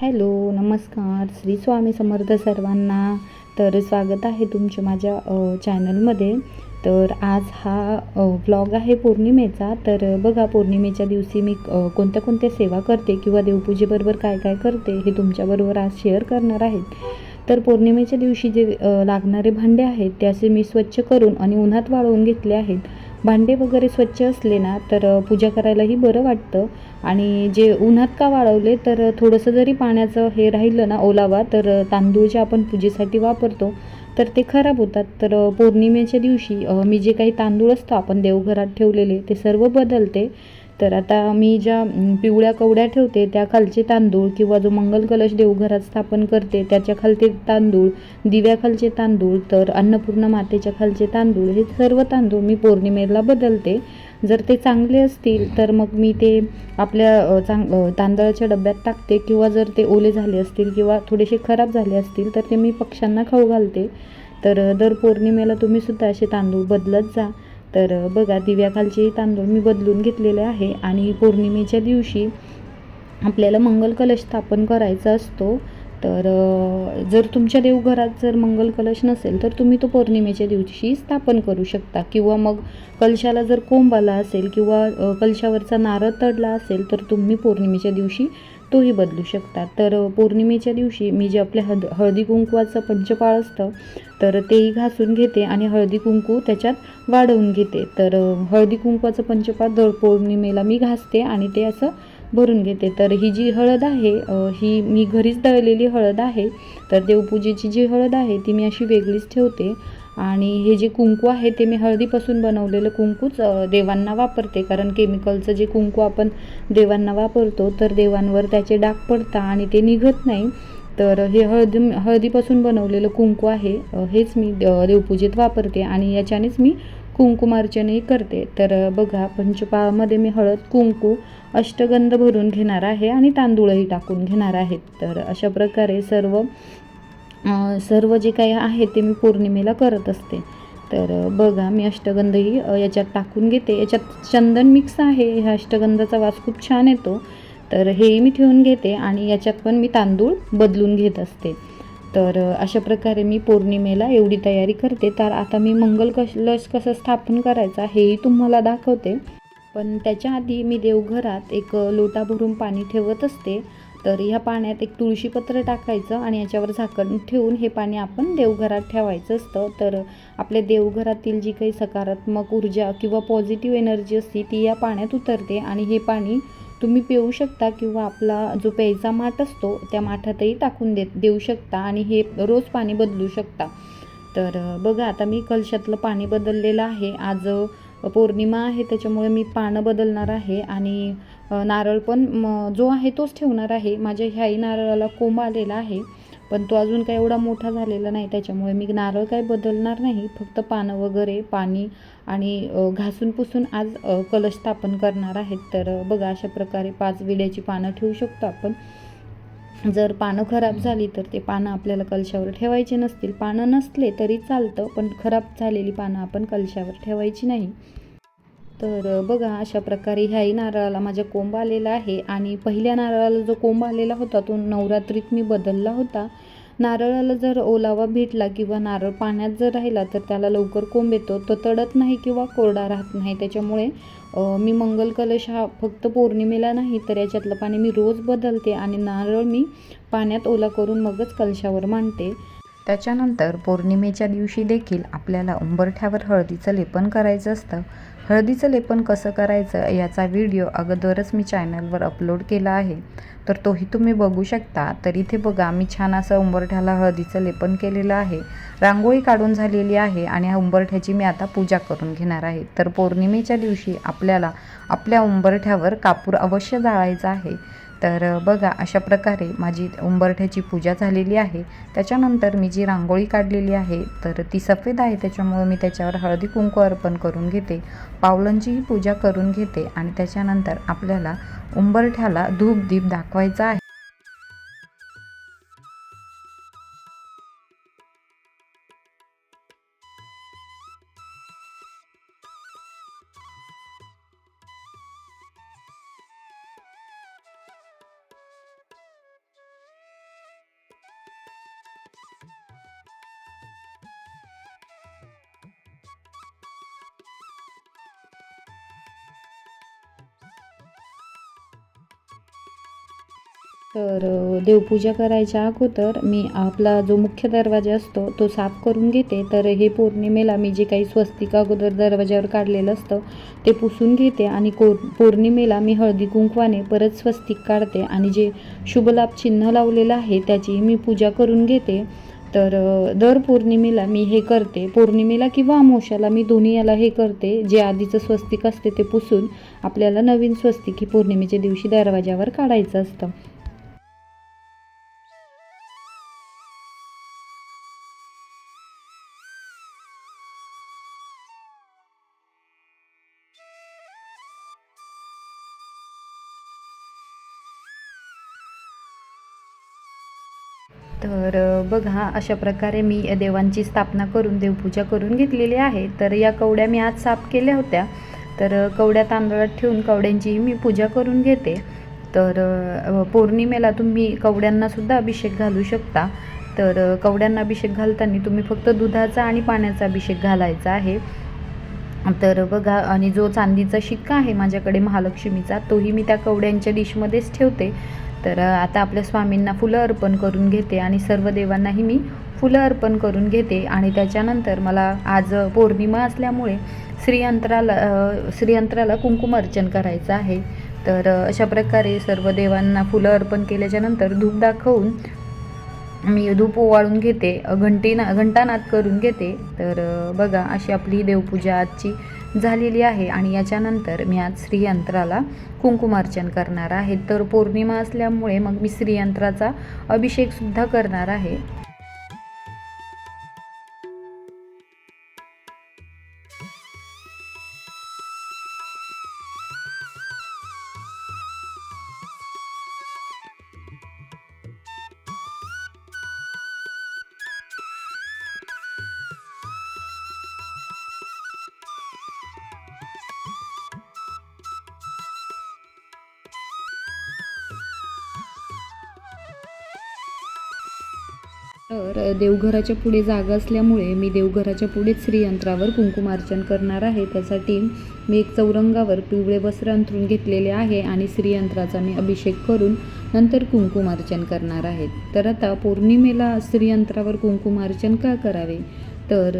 Hello नमस्कार. श्री स्वामी समर्थ सर्वांना तर स्वागत आहे तुमच्या माझ्या चॅनलमध्ये तर आज हा व्लॉग आहे पौर्णिमेचा. तर बघा पौर्णिमेच्या दिवशी मी कोणत्या कोणत्या सेवा करते किंवा देवपूजेबरोबर काय काय करते हे तुमच्याबरोबर आज शेअर करणार आहेत तर पौर्णिमेच्या दिवशी जे लागणारे भांडे आहेत ते असे मी स्वच्छ करून आणि उन्हात वाळवून घेतले आहेत. भांडे वगैरे स्वच्छ असले ना तर पूजा करायलाही बरं वाटतं. आणि जे उन्हात का वाळवले तर थोडंसं जरी पाण्याचं हे राहिलं ना ओलावा तर तांदूळ जे आपण पूजेसाठी वापरतो. तर ते खराब होतात. तर पौर्णिमेच्या दिवशी मी जे काही तांदूळ असतो आपण देवघरात ठेवलेले ते सर्व बदलते. तर आता मी ज्या पिवळ्या कवड्या ठेवते त्या खालचे तांदूळ किंवा जो मंगल कलश देवघरात स्थापन करते त्याच्या खालचे तांदूळ दिव्याखालचे तांदूळ तर अन्नपूर्णा मातेच्या खालचे तांदूळ हे सर्व तांदूळ मी पौर्णिमेला बदलते. जर ते चांगले असतील तर मग मी ते आपल्या चांग तांदळाच्या डब्यात टाकते किंवा जर ते ओले झाले असतील किंवा थोडेसे खराब झाले असतील तर ते मी पक्ष्यांना खाऊ घालते. तर दर पौर्णिमेला तुम्ही सुद्धा असे तांदूळ बदलत जा. तर बघा दिव्याखालचे तांदूळ मी बदलून घेतलेले आहे आणि पौर्णिमेच्या दिवशी आपल्याला मंगल कलश स्थापन करायचा असतो. तर जर तुमच्या देवघरात जर मंगल कलश नसेल तर तुम्ही तो पौर्णिमेच्या दिवशी स्थापन करू शकता. किंवा मग कलशाला जर कोंब आला असेल किंवा कलशावरचा नारळ तडला असेल तर तुम्ही पौर्णिमेच्या दिवशी तोही बदलू शकता तर पौर्णिमेच्या दिवशी मी जे आपल्या हद हळदी कुंकवाचं पंचपाळ असतं तर तेही घासून घेते आणि हळदी कुंकू त्याच्यात वाढवून घेते. तर हळदी कुंकवाचं पंचपाळ दर पौर्णिमेला मी घासते आणि ते असं भरून घेते. तर ही जी हळद आहे ही मी घरीच दळलेली हळद आहे तर देवपूजेची जी हळद आहे ती मी अशी वेगळीच ठेवते. आणि हे जे कुंकू आहे ते मी हळदीपासून बनवलेलं कुंकूच देवांना वापरते. कारण केमिकलचं जे कुंकू आपण देवांना वापरतो तर देवांवर त्याचे डाग पडतात आणि ते निघत नाही. तर हे हळदी हळदीपासून बनवलेलं कुंकू आहे. हेच मी देवपूजेत वापरते आणि याच्यानेच मी कुंकुमार्चनही करते. तर बघा पंचपाळामध्ये मी हळद कुंकू अष्टगंध भरून घेणार आहे आणि तांदूळही टाकून घेणार आहेत तर अशा प्रकारे सर्व सर्व जे काही आहे ते मी पौर्णिमेला करत असते. तर बघा मी अष्टगंधही याच्यात टाकून घेते. याच्यात चंदन मिक्स आहे. ह्या अष्टगंधाचा वास खूप छान येतो. तर हेही मी ठेवून घेते आणि याच्यात पण मी तांदूळ बदलून घेत असते. तर अशा प्रकारे मी पौर्णिमेला एवढी तयारी करते. तर आता मी मंगल कश लस कसं स्थापन करायचा हेही तुम्हाला दाखवते. पण त्याच्या आधी मी देवघरात एक लोटा भरून पाणी ठेवत असते. तर ह्या पाण्यात एक तुळशीपत्र टाकायचं आणि याच्यावर झाकण ठेवून हे पाणी आपण देवघरात ठेवायचं असतं. तर आपल्या देवघरातील जी काही सकारात्मक ऊर्जा किंवा पॉझिटिव्ह एनर्जी असते ती या पाण्यात उतरते आणि हे पाणी तुम्ही पिऊ शकता किंवा आपला जो प्यायचा माठ असतो त्या माठातही टाकून देत देऊ शकता आणि हे रोज पाणी बदलू शकता. तर बघा आता मी कलशातलं पाणी बदललेलं आहे. आज पौर्णिमा आहे त्याच्यामुळे मी पानं बदलणार आहे आणि नारळ पण म, जो आहे तोच ठेवणार आहे. माझ्या ह्याही नारळाला कोंब आलेला आहे पण तो अजून काही एवढा मोठा झालेला नाही. त्याच्यामुळे मी नारळ काही बदलणार नाही. फक्त पानं वगैरे पाणी आणि घासून पुसून आज कलश स्थापन करणार आहेत. तर बघा अशा प्रकारे पाच विड्याची पानं ठेवू शकतो आपण. जर पानं खराब झाली तर ते पानं आपल्याला कलशावर ठेवायचे नसतील. पानं नसले तरी चालतं पण खराब झालेली पानं आपण कलशावर ठेवायची नाही. तर बघा अशा प्रकारे ह्याही नारळाला माझ्या कोंब आलेला आहे आणि पहिल्या नारळाला जो कोंब आलेला होता तो नवरात्रीत मी बदलला होता. नारळाला जर ओलावा भेटला किंवा नारळ पाण्यात जर राहिला तर त्याला लवकर कोंब येतो. तो तडत नाही किंवा कोरडा राहत नाही. त्याच्यामुळे मी मंगल कलश हा फक्त पौर्णिमेला नाही तर याच्यातलं पाणी मी रोज बदलते आणि नारळ मी पाण्यात ओला करून मगच कलशावर मांडते. त्याच्यानंतर पौर्णिमेच्या दिवशी देखील आपल्याला उंबरठ्यावर हळदीचं लेपन करायचं असतं. हळदीचं लेपन कसं करायचं याचा व्हिडिओ अगोदरच मी चॅनलवर अपलोड केला आहे. तर तोही तुम्ही बघू शकता. तर इथे बघा मी छान असं उंबरठ्याला हळदीचं लेपन केलेलं आहे. रांगोळी काढून झालेली आहे आणि ह्या उंबरठ्याची मी आता पूजा करून घेणार आहे. तर पौर्णिमेच्या दिवशी आपल्याला आपल्या उंबरठ्यावर कापूर अवश्य जाळायचा आहे. तर बघा अशा प्रकारे माझी उंबरठ्याची पूजा झालेली आहे. त्याच्यानंतर मी जी रांगोळी काढलेली आहे तर ती सफेद आहे. त्याच्यामुळं मी त्याच्यावर हळदी कुंकू अर्पण करून घेते. पावलांचीही पूजा करून घेते आणि त्याच्यानंतर आपल्याला उंबरठ्याला धूप दीप दाखवायचा आहे. तर देवपूजा करायच्या अगोदर मी आपला जो मुख्य दरवाजा असतो तो साफ करून घेते. तर हे पौर्णिमेला मी जे काही स्वस्तिक अगोदर दरवाजावर काढलेलं असतं ते पुसून घेते आणि को पौर्णिमेला मी हळदी कुंकवाने परत स्वस्तिक काढते आणि जे शुभलाभ चिन्ह लावलेलं आहे त्याची मी पूजा करून घेते. तर दर पौर्णिमेला मी हे करते. पौर्णिमेला किंवा अमोशाला मी दोन्ही याला हे करते. जे आधीचं स्वस्तिक असते ते पुसून आपल्याला नवीन स्वस्तिक ही पौर्णिमेच्या दिवशी दरवाजावर काढायचं असतं. बघा अशा प्रकारे मी देवांची स्थापना करून देवपूजा करून घेतलेली आहे. तर या कवड्या मी आज साफ केल्या होत्या. तर कवड्या तांदळात ठेवून कवड्यांचीही मी पूजा करून घेते. तर पौर्णिमेला तुम्ही कवड्यांनासुद्धा अभिषेक घालू शकता. तर कवड्यांना अभिषेक घालताना तुम्ही फक्त दुधाचा आणि पाण्याचा अभिषेक घालायचा आहे. तर बघा आणि जो चांदीचा शिक्का आहे माझ्याकडे महालक्ष्मीचा तोही मी त्या कवड्यांच्या डिशमध्येच ठेवते. तर आता आपल्या स्वामींना फुलं अर्पण करून घेते आणि सर्व देवांनाही मी फुलं अर्पण करून घेते आणि त्याच्यानंतर मला आज पौर्णिमा असल्यामुळे श्रीयंत्राला श्रीयंत्राला कुंकुम अर्चन करायचं आहे. तर अशा प्रकारे सर्व देवांना फुलं अर्पण केल्याच्यानंतर धूप दाखवून मी धूप ओवाळून घेते घंटीना घंटानाद करून घेते. तर बघा अशी आपली देवपूजा आजची झालेली आहे आणि याच्यानंतर मी आज श्रीयंत्राला कुंकुमार्चन करणार आहे. तर पौर्णिमा असल्यामुळे मग मी श्रीयंत्राचा अभिषेकसुद्धा करणार आहे. तर देवघराच्या पुढे जागा असल्यामुळे मी देवघराच्या पुढेच श्रीयंत्रावर कुंकुमार्चन करणार आहे. त्यासाठी मी एक चौरंगावर पिवळे वस्त्र अंथरून घेतलेले आहे आणि श्रीयंत्राचा मी अभिषेक करून नंतर कुंकुमार्चन करणार आहे. तर आता पौर्णिमेला श्रीयंत्रावर कुंकुमार्चन का करावे? तर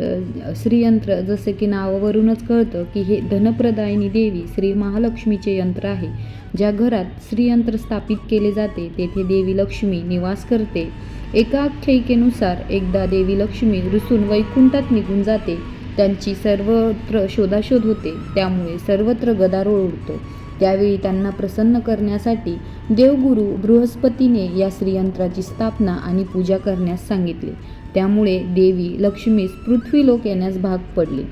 श्रीयंत्र जसे की नावावरूनच कळतं की हे धनप्रदायिनी देवी श्री महालक्ष्मीचे यंत्र आहे. ज्या घरात श्रीयंत्र स्थापित केले जाते तेथे देवी लक्ष्मी निवास करते. एका आख्यायिकेनुसार एकदा देवी लक्ष्मी रुसून वैकुंठात निघून जाते. त्यांची सर्वत्र शोधाशोध होते. त्यामुळे सर्वत्र गदारोळ उडतो. त्यावेळी त्यांना प्रसन्न करण्यासाठी देवगुरु बृहस्पतीने या श्रीयंत्राची स्थापना आणि पूजा करण्यास सांगितले. त्यामुळे देवी लक्ष्मीस पृथ्वीलोक येण्यास भाग पडले.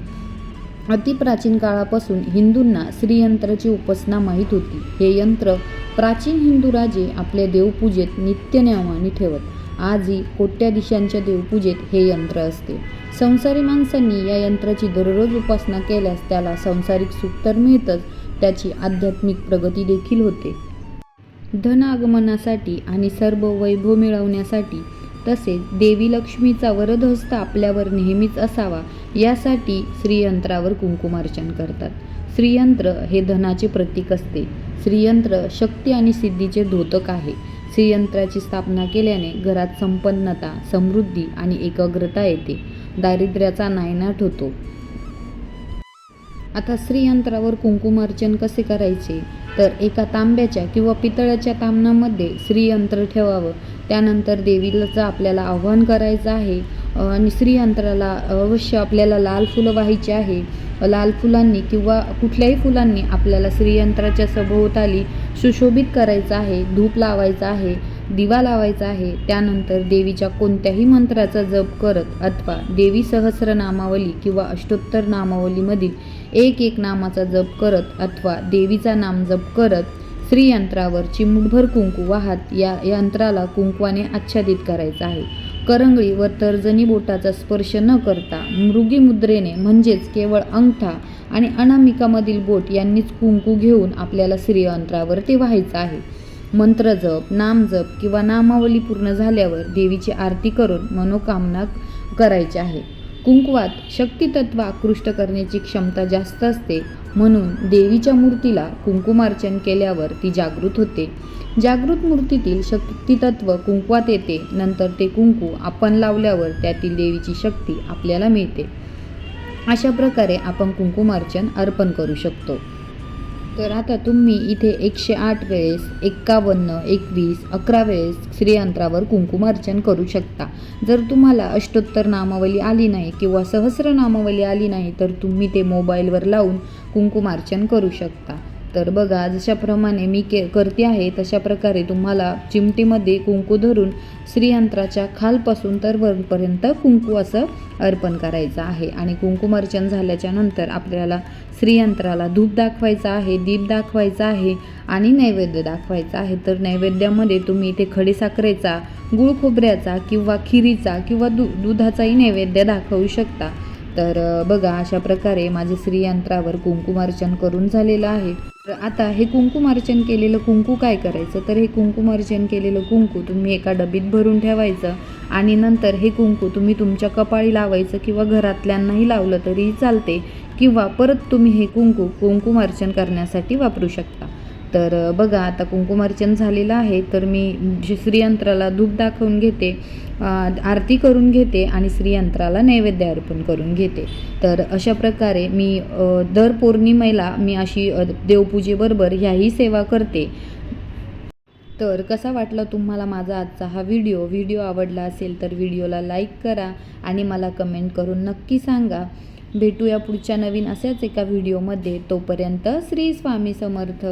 अतिप्राचीन काळापासून हिंदूंना श्रीयंत्राची उपासना माहीत होती. हे यंत्र प्राचीन हिंदू राजे आपल्या देवपूजेत नित्यनेमाने ठेवत. आजही कोट्याधीशांच्या देवपूजेत हे यंत्र असते. संसारी माणसांनी या यंत्राची दररोज उपासना केल्यास त्याला संसारिक सुख तर मिळतच त्याची आध्यात्मिक प्रगती देखील होते. धन आगमनासाठी आणि सर्व वैभव मिळवण्यासाठी तसेच देवी लक्ष्मीचा वरदहस्त आपल्यावर नेहमीच असावा यासाठी श्रीयंत्रावर कुंकुमार्चन करतात. श्रीयंत्र हे धनाचे प्रतीक असते. श्रीयंत्र शक्ती आणि सिद्धीचे द्योतक आहे. श्रीयंत्राची स्थापना केल्याने घरात संपन्नता समृद्धी आणि एकाग्रता येते. दारिद्र्याचा नायनाट होतो. आता श्रीयंत्रावर कुंकुमार्चन कसे करायचे? तर एका तांब्याच्या किंवा पितळाच्या तामणामध्ये श्रीयंत्र ठेवावं. त्यानंतर देवीलाचं आपल्याला आव्हान करायचं आहे. आणि श्रीयंत्राला अवश्य आपल्याला लाल फुलं व्हायची आहे. लाल फुलांनी किंवा कुठल्याही फुलांनी आपल्याला श्रीयंत्राच्या सभोवताली सुशोभित करायचं आहे धूप लावायचा आहे दिवा लावायचा आहे त्यानंतर देवीच्या कोणत्याही मंत्राचा जप करत अथवा देवी सहस्र नामावली किंवा अष्टोत्तर नामावलीमधील एक एक नामाचा जप करत अथवा देवीचा नाम जप करत श्रीयंत्रावर चिमूटभर कुंकू वाहत या यंत्राला कुंकवाने आच्छादित करायचं आहे. करंगळी व तर्जनी बोटाचा स्पर्श न करता मृगी मुद्रेने म्हणजेच केवळ अंगठा आणि अनामिकामधील बोट यांनीच कुंकू घेऊन आपल्याला श्रीयंत्रावर ते व्हायचं आहे. मंत्रजप नामजप किंवा नामावली पूर्ण झाल्यावर देवीची आरती करून मनोकामना करायची आहे. कुंकवात शक्तितत्व आकृष्ट करण्याची क्षमता जास्त असते म्हणून देवीच्या मूर्तीला कुंकुमार्चन केल्यावर ती जागृत होते. जागृत मूर्तीतील शक्तितत्व कुंकवात येते नंतर ते कुंकू आपण लावल्यावर त्यातील देवीची शक्ती आपल्याला मिळते. अशा प्रकारे आपण कुंकुमार्चन अर्पण करू शकतो. तर आता तुम्ही इथे एकशे आठ वेळेस एक्कावन्न एकवीस अकरा वेळेस श्रीयंत्रावर कुंकुमार्चन करू शकता. जर तुम्हाला अष्टोत्तर नामावली आली नाही किंवा सहस्र नामावली आली नाही तर तुम्ही ते मोबाईलवर लावून कुंकुमार्चन करू शकता. तर बघा जशाप्रमाणे मी के करते आहे तशा प्रकारे तुम्हाला चिमटीमध्ये कुंकू धरून श्रीयंत्राच्या खालपासून तर वरपर्यंत कुंकू असं अर्पण करायचं आहे. आणि कुंकुमार्चन झाल्याच्यानंतर आपल्याला श्रीयंत्राला धूप दाखवायचा आहे दीप दाखवायचा आहे आणि नैवेद्य दाखवायचा आहे. तर नैवेद्यामध्ये तुम्ही इथे खडीसाखरेचा गुळ खोबऱ्याचा किंवा खिरीचा किंवा दु दुधाचाही नैवेद्य दाखवू शकता. तर बघा अशा प्रकारे माझे श्रीयंत्रावर कुंकुमार्चन करून झालेलं आहे. तर आता हे कुंकुमार्चन केलेलं कुंकू काय करायचं? तर हे कुंकुमार्चन केलेलं कुंकू तुम्ही एका डबीत भरून ठेवायचं आणि नंतर हे कुंकू तुम्ही तुमच्या कपाळी लावायचं किंवा घरातल्यांनाही लावलं तरीही चालते किंवा परत तुम्ही हे कुंकू कुंकुमार्चन करण्यासाठी वापरू शकता. तर बघा आता कुंकुमार्चन झालेलं आहे तर मी श्रीयंत्राला धूप दाखवून घेते आरती करून घेते आणि श्रीयंत्राला नैवेद्य अर्पण करून घेते. तर अशा प्रकारे मी दर पौर्णिमेला मी अशी देवपूजेबरोबर ह्याही सेवा करते. तर कसा वाटला तुम्हाला माझा आजचा हा व्हिडिओ? व्हिडिओ आवडला असेल तर व्हिडिओला लाईक करा आणि मला कमेंट करून नक्की सांगा. भेटूया पुढच्या नवीन अशाच एका व्हिडिओमध्ये. तोपर्यंत श्री स्वामी समर्थ.